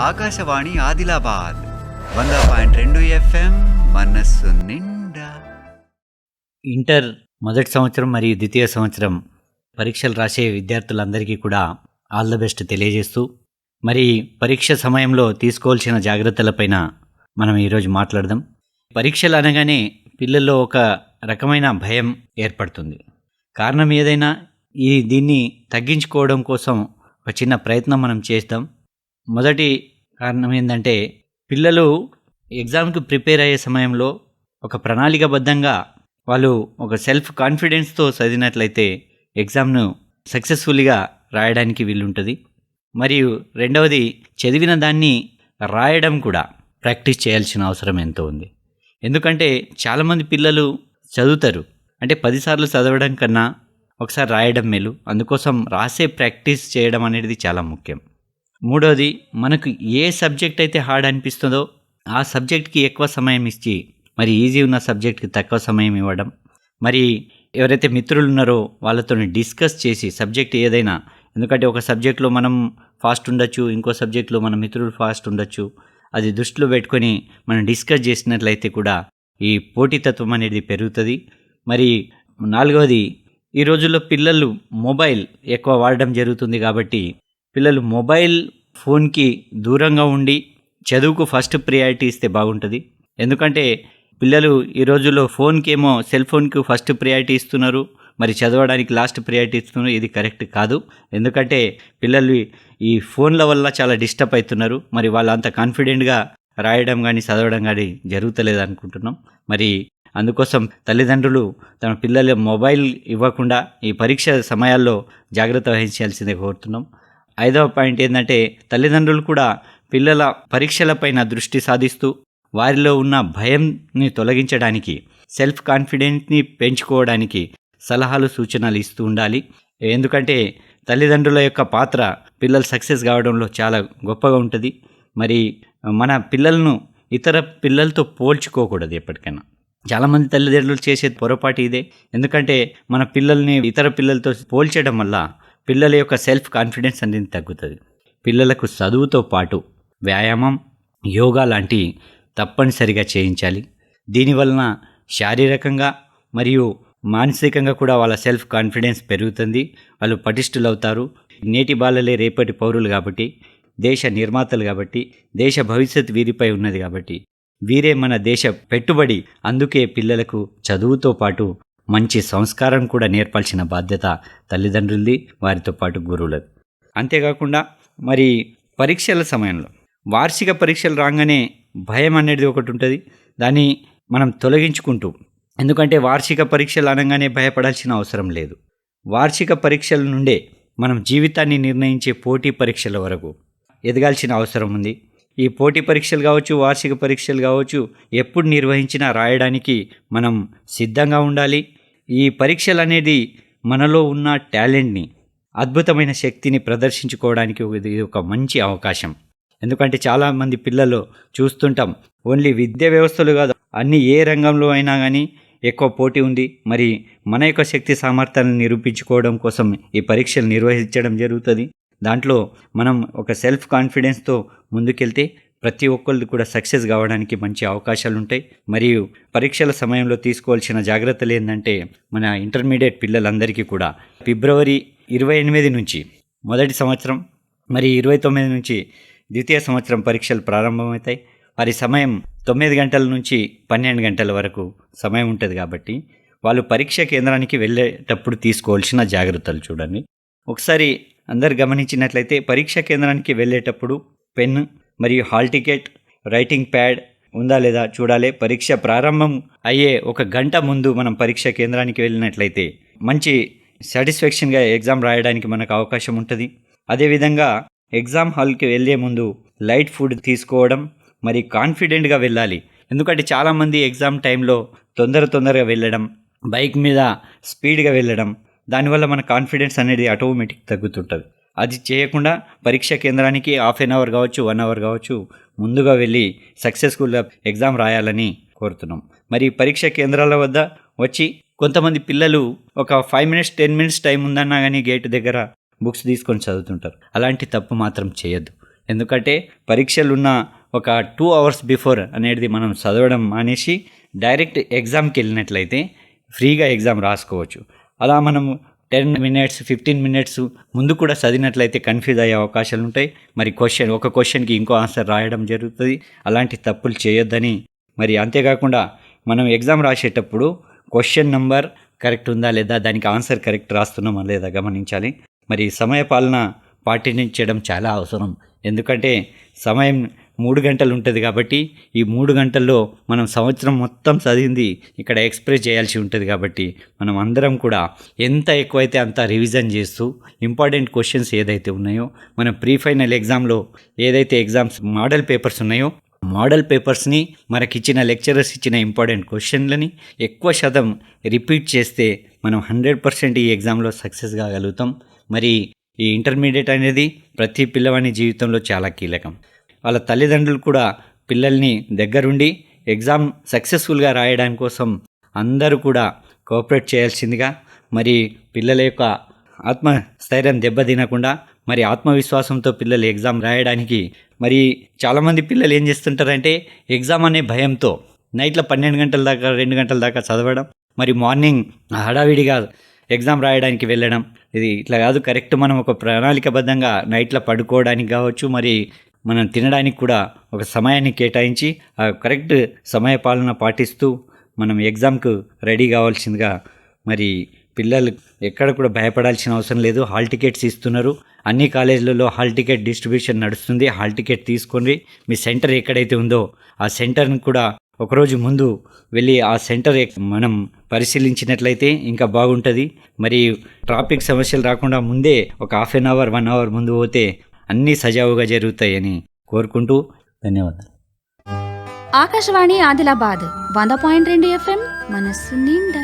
ఆకాశవాణి ఆదిలాబాద్ వంద పాయింట్ రెండు ఎఫ్ఎం మనస్సు నిండా. ఇంటర్ మొదటి సంవత్సరం మరియు ద్వితీయ సంవత్సరం పరీక్షలు రాసే విద్యార్థులందరికీ కూడా ఆల్ ద బెస్ట్ తెలియజేస్తూ మరి పరీక్ష సమయంలో తీసుకోవాల్సిన జాగ్రత్తలపైన మనం ఈరోజు మాట్లాడదాం. పరీక్షలు అనగానే పిల్లల్లో ఒక రకమైన భయం ఏర్పడుతుంది. కారణం ఏదైనా ఈ దీన్ని తగ్గించుకోవడం కోసం ఒక చిన్న ప్రయత్నం మనం చేద్దాం. మొదటి కారణం ఏంటంటే పిల్లలు ఎగ్జామ్కి ప్రిపేర్ అయ్యే సమయంలో ఒక ప్రణాళికబద్ధంగా వాళ్ళు ఒక సెల్ఫ్ కాన్ఫిడెన్స్తో చదివినట్లయితే ఎగ్జామ్ను సక్సెస్ఫుల్గా రాయడానికి వీలుంటుంది. మరియు రెండవది చదివిన దాన్ని రాయడం కూడా ప్రాక్టీస్ చేయాల్సిన అవసరం ఎంతో ఉంది. ఎందుకంటే చాలామంది పిల్లలు చదువుతారు. అంటే పదిసార్లు చదవడం కన్నా ఒకసారి రాయడం మేలు. అందుకోసం రాసే ప్రాక్టీస్ చేయడం అనేది చాలా ముఖ్యం. మూడవది మనకు ఏ సబ్జెక్ట్ అయితే హార్డ్ అనిపిస్తుందో ఆ సబ్జెక్ట్కి ఎక్కువ సమయం ఇచ్చి మరి ఈజీ ఉన్న సబ్జెక్ట్కి తక్కువ సమయం ఇవ్వడం. మరి ఎవరైతే మిత్రులు ఉన్నారో వాళ్ళతో డిస్కస్ చేసి సబ్జెక్ట్ ఏదైనా ఎందుకంటే ఒక సబ్జెక్ట్లో మనం ఫాస్ట్ ఉండొచ్చు ఇంకో సబ్జెక్ట్లో మన మిత్రులు ఫాస్ట్ ఉండొచ్చు అది దృష్టిలో పెట్టుకొని మనం డిస్కస్ చేసినట్లయితే కూడా ఈ పోటీతత్వం అనేది పెరుగుతుంది. మరి నాలుగవది ఈ రోజుల్లో పిల్లలు మొబైల్ ఎక్కువ వాడడం జరుగుతుంది కాబట్టి పిల్లలు మొబైల్ ఫోన్కి దూరంగా ఉండి చదువుకు ఫస్ట్ ప్రియారిటీ ఇస్తే బాగుంటుంది. ఎందుకంటే పిల్లలు ఈ రోజుల్లో ఫోన్కి ఏమో సెల్ ఫోన్కి ఫస్ట్ ప్రియారిటీ ఇస్తున్నారు. మరి చదవడానికి లాస్ట్ ప్రియారిటీ ఇస్తున్నారు. ఇది కరెక్ట్ కాదు. ఎందుకంటే పిల్లలు ఈ ఫోన్ల వల్ల చాలా డిస్టర్బ్ అవుతున్నారు మరి వాళ్ళు అంత కాన్ఫిడెంట్గా రాయడం కానీ చదవడం కానీ జరుగుతలేదు అనుకుంటున్నాం. మరి అందుకోసం తల్లిదండ్రులు తమ పిల్లల మొబైల్ ఇవ్వకుండా ఈ పరీక్ష సమయాల్లో జాగ్రత్త వహించాల్సిందే కోరుతున్నాం. ఐదవ పాయింట్ ఏంటంటే తల్లిదండ్రులు కూడా పిల్లల పరీక్షలపైన దృష్టి సాధిస్తూ వారిలో ఉన్న భయంని తొలగించడానికి సెల్ఫ్ కాన్ఫిడెంట్ని పెంచుకోవడానికి సలహాలు సూచనలు ఇస్తూ ఉండాలి. ఎందుకంటే తల్లిదండ్రుల యొక్క పాత్ర పిల్లలు సక్సెస్ కావడంలో చాలా గొప్పగా ఉంటుంది. మరి మన పిల్లలను ఇతర పిల్లలతో పోల్చుకోకూడదు ఎప్పటికైనా. చాలామంది తల్లిదండ్రులు చేసే పొరపాటు ఇదే. ఎందుకంటే మన పిల్లల్ని ఇతర పిల్లలతో పోల్చడం వల్ల పిల్లల యొక్క సెల్ఫ్ కాన్ఫిడెన్స్ అనేది తగ్గుతుంది. పిల్లలకు చదువుతో పాటు వ్యాయామం యోగా లాంటి తప్పనిసరిగా చేయించాలి. దీనివలన శారీరకంగా మరియు మానసికంగా కూడా వాళ్ళ సెల్ఫ్ కాన్ఫిడెన్స్ పెరుగుతుంది. వాళ్ళు పటిష్ఠులు అవుతారు నేటి బాలలే రేపటి పౌరులు కాబట్టి దేశ నిర్మాతలు కాబట్టి దేశ భవిష్యత్ వీరిపై ఉన్నది కాబట్టి వీరే మన దేశ పెట్టుబడి. అందుకే పిల్లలకు చదువుతో పాటు మంచి సంస్కారం కూడా నేర్పాల్సిన బాధ్యత తల్లిదండ్రులది వారితో పాటు గురువులది. అంతేకాకుండా మరి పరీక్షల సమయంలో వార్షిక పరీక్షలు రాగానే భయం అనేది ఒకటి ఉంటుంది. దాన్ని మనం తొలగించుకుంటూ ఎందుకంటే వార్షిక పరీక్షలు అనగానే భయపడాల్సిన అవసరం లేదు. వార్షిక పరీక్షల నుండే మనం జీవితాన్ని నిర్ణయించే పోటీ పరీక్షల వరకు ఎదగాల్సిన అవసరం ఉంది. ఈ పోటీ పరీక్షలు కావచ్చు వార్షిక పరీక్షలు కావచ్చు ఎప్పుడు నిర్వహించినా రాయడానికి మనం సిద్ధంగా ఉండాలి. ఈ పరీక్షలు అనేది మనలో ఉన్న టాలెంట్ని అద్భుతమైన శక్తిని ప్రదర్శించుకోవడానికి ఇది ఒక మంచి అవకాశం. ఎందుకంటే చాలామంది పిల్లలు చూస్తుంటాం ఓన్లీ విద్యా వ్యవస్థలు కాదు అన్ని ఏ రంగంలో అయినా కానీ ఎక్కువ పోటీ ఉంది. మరి మన యొక్క శక్తి సామర్థ్యాలను నిరూపించుకోవడం కోసం ఈ పరీక్షలు నిర్వహించడం జరుగుతుంది. దాంట్లో మనం ఒక సెల్ఫ్ కాన్ఫిడెన్స్తో ముందుకెళ్తే ప్రతి ఒక్కళ్ళు కూడా సక్సెస్ కావడానికి మంచి అవకాశాలు ఉంటాయి మరియు పరీక్షల సమయంలో తీసుకోవాల్సిన జాగ్రత్తలు ఏంటంటే మన ఇంటర్మీడియట్ పిల్లలందరికీ కూడా ఫిబ్రవరి ఇరవై ఎనిమిది నుంచి మొదటి సంవత్సరం మరి ఇరవై తొమ్మిది నుంచి ద్వితీయ సంవత్సరం పరీక్షలు ప్రారంభమవుతాయి. వారి సమయం తొమ్మిది గంటల నుంచి పన్నెండు గంటల వరకు సమయం ఉంటుంది కాబట్టి వాళ్ళు పరీక్ష కేంద్రానికి వెళ్ళేటప్పుడు తీసుకోవాల్సిన జాగ్రత్తలు చూడండి. ఒకసారి అందరు గమనించినట్లయితే పరీక్ష కేంద్రానికి వెళ్ళేటప్పుడు పెన్ మరియు హాల్ టికెట్ రైటింగ్ ప్యాడ్ ఉందా లేదా చూడాలి. పరీక్ష ప్రారంభం అయ్యే ఒక గంట ముందు మనం పరీక్ష కేంద్రానికి వెళ్ళినట్లయితే మంచి సాటిస్ఫాక్షన్గా ఎగ్జామ్ రాయడానికి మనకు అవకాశం ఉంటుంది. అదేవిధంగా ఎగ్జామ్ హాల్కి వెళ్ళే ముందు లైట్ ఫుడ్ తీసుకోవడం మరి కాన్ఫిడెంట్గా వెళ్ళాలి. ఎందుకంటే చాలామంది ఎగ్జామ్ టైంలో తొందర తొందరగా వెళ్ళడం బైక్ మీద స్పీడ్గా వెళ్ళడం దానివల్ల మన కాన్ఫిడెన్స్ అనేది ఆటోమేటిక్ తగ్గుతుంటుంది. అది చేయకుండా పరీక్ష కేంద్రానికి హాఫ్ ఎన్ అవర్ కావచ్చు వన్ అవర్ కావచ్చు ముందుగా వెళ్ళి సక్సెస్ఫుల్గా ఎగ్జామ్ రాయాలని కోరుతున్నాం. మరి పరీక్ష కేంద్రాల వద్ద వచ్చి కొంతమంది పిల్లలు ఒక five minutes ten minutes time ఉందన్నా కానీ గేట్ దగ్గర బుక్స్ తీసుకొని చదువుతుంటారు. అలాంటి తప్పు మాత్రం చేయొద్దు. ఎందుకంటే పరీక్షలు ఉన్న ఒక టూ అవర్స్ బిఫోర్ అనేది మనం చదవడం మానేసి డైరెక్ట్ ఎగ్జామ్కి వెళ్ళినట్లయితే ఫ్రీగా ఎగ్జామ్ రాసుకోవచ్చు. అలా మనం టెన్ మినిట్స్ ఫిఫ్టీన్ మినిట్స్ ముందు కూడా చదివినట్లయితే కన్ఫ్యూజ్ అయ్యే అవకాశాలు ఉంటాయి. మరి క్వశ్చన్ ఒక క్వశ్చన్కి ఇంకో ఆన్సర్ రాయడం జరుగుతుంది. అలాంటి తప్పులు చేయొద్దని. మరి అంతేకాకుండా మనం ఎగ్జామ్ రాసేటప్పుడు క్వశ్చన్ నెంబర్ కరెక్ట్ ఉందా లేదా దానికి ఆన్సర్ కరెక్ట్ రాస్తున్నామా లేదా గమనించాలి. మరి సమయ పాలన పాటించడం చాలా అవసరం. ఎందుకంటే సమయం మూడు గంటలు ఉంటుంది కాబట్టి ఈ మూడు గంటల్లో మనం సంవత్సరం మొత్తం చదివింది ఇక్కడ ఎక్స్ప్రెస్ చేయాల్సి ఉంటుంది కాబట్టి మనం అందరం కూడా ఎంత ఎక్కువైతే అంత రివిజన్ చేస్తూ ఇంపార్టెంట్ క్వశ్చన్స్ ఏదైతే ఉన్నాయో మన ప్రీ ఫైనల్ ఎగ్జామ్లో ఏదైతే ఎగ్జామ్స్ మోడల్ పేపర్స్ ఉన్నాయో మోడల్ పేపర్స్ని మనకిచ్చిన లెక్చరర్స్ ఇచ్చిన ఇంపార్టెంట్ క్వశ్చన్లని ఎక్కువ శాతం రిపీట్ చేస్తే మనం హండ్రెడ్ పర్సెంట్ ఈ ఎగ్జామ్లో సక్సెస్ కాగలుగుతాం. మరి ఈ ఇంటర్మీడియట్ అనేది ప్రతి పిల్లవాని జీవితంలో చాలా కీలకం. వాళ్ళ తల్లిదండ్రులు కూడా పిల్లల్ని దగ్గరుండి ఎగ్జామ్ సక్సెస్ఫుల్గా రాయడం కోసం అందరూ కూడా కోఆపరేట్ చేయాల్సిందిగా మరి పిల్లల యొక్క ఆత్మస్థైర్యం దెబ్బతినకుండా మరి ఆత్మవిశ్వాసంతో పిల్లలు ఎగ్జామ్ రాయడానికి మరి చాలామంది పిల్లలు ఏం చేస్తుంటారంటే ఎగ్జామ్ అనే భయంతో నైట్లో పన్నెండు గంటల దాకా రెండు గంటల దాకా చదవడం మరి మార్నింగ్ హడావిడిగా ఎగ్జామ్ రాయడానికి వెళ్ళడం. ఇది ఇట్లా కాదు కరెక్ట్ మనం ఒక ప్రణాళికబద్ధంగా నైట్లో పడుకోవడానికి కావచ్చు మరి మనం తినడానికి కూడా ఒక సమయాన్ని కేటాయించి ఆ కరెక్ట్ సమయ పాలన పాటిస్తూ మనం ఎగ్జామ్కు రెడీ కావాల్సిందిగా మరి పిల్లలు ఎక్కడ కూడా భయపడాల్సిన అవసరం లేదు. హాల్ టికెట్స్ ఇస్తున్నారు. అన్ని కాలేజీలలో హాల్ టికెట్ డిస్ట్రిబ్యూషన్ నడుస్తుంది. హాల్ టికెట్ తీసుకొని మీ సెంటర్ ఎక్కడైతే ఉందో ఆ సెంటర్ని కూడా ఒకరోజు ముందు వెళ్ళి ఆ సెంటర్ మనం పరిశీలించినట్లయితే ఇంకా బాగుంటుంది. మరి ట్రాఫిక్ సమస్యలు రాకుండా ముందే ఒక half an hour one hour ముందు పోతే అన్నీ సజావుగా జరుగుతాయని కోరుకుంటూ ధన్యవాదాలు. ఆకాశవాణి ఆదిలాబాద్ వంద పాయింట్ రెండు ఎఫ్ఎం మనస్సు నిండా